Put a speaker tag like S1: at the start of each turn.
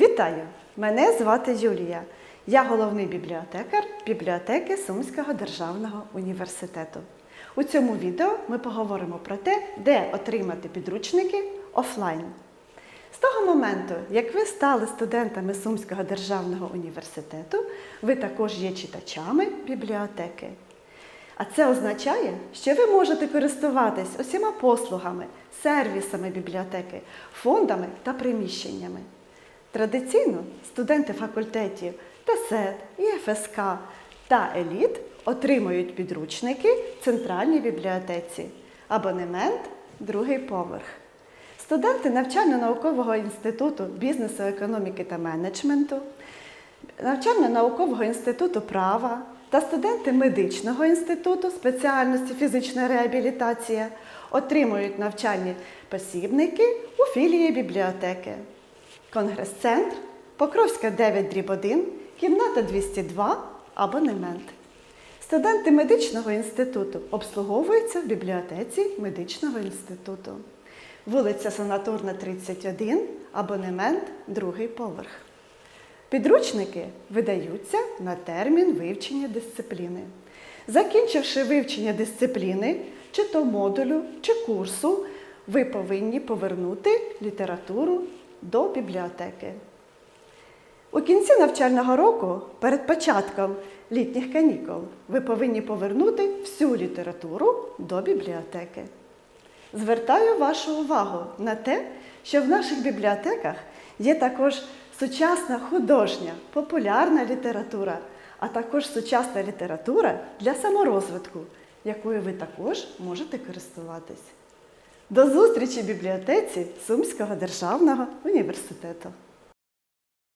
S1: Вітаю! Мене звати Юлія. Я головний бібліотекар бібліотеки Сумського державного університету. У цьому відео ми поговоримо про те, де отримати підручники офлайн. З того моменту, як ви стали студентами Сумського державного університету, ви також є читачами бібліотеки. А це означає, що ви можете користуватись усіма послугами, сервісами бібліотеки, фондами та приміщеннями. Традиційно студенти факультетів ТСЕТ, ІФСК та еліт отримують підручники в центральній бібліотеці, абонемент другий поверх. Студенти навчально-наукового інституту бізнесу, економіки та менеджменту, навчально-наукового інституту права та студенти медичного інституту спеціальності фізична реабілітація отримують навчальні посібники у філії бібліотеки. Конгрес-центр, Покровська 9 дріб 1, кімната 202, абонемент. Студенти медичного інституту обслуговуються в бібліотеці медичного інституту. Вулиця Санаторна, 31, абонемент, другий поверх. Підручники видаються на термін вивчення дисципліни. Закінчивши вивчення дисципліни, чи то модулю, чи курсу, ви повинні повернути літературу до бібліотеки. У кінці навчального року, перед початком літніх канікул, ви повинні повернути всю літературу до бібліотеки. Звертаю вашу увагу на те, що в наших бібліотеках є також сучасна художня, популярна література, а також сучасна література для саморозвитку, якою ви також можете користуватись. До зустрічі в бібліотеці Сумського державного університету!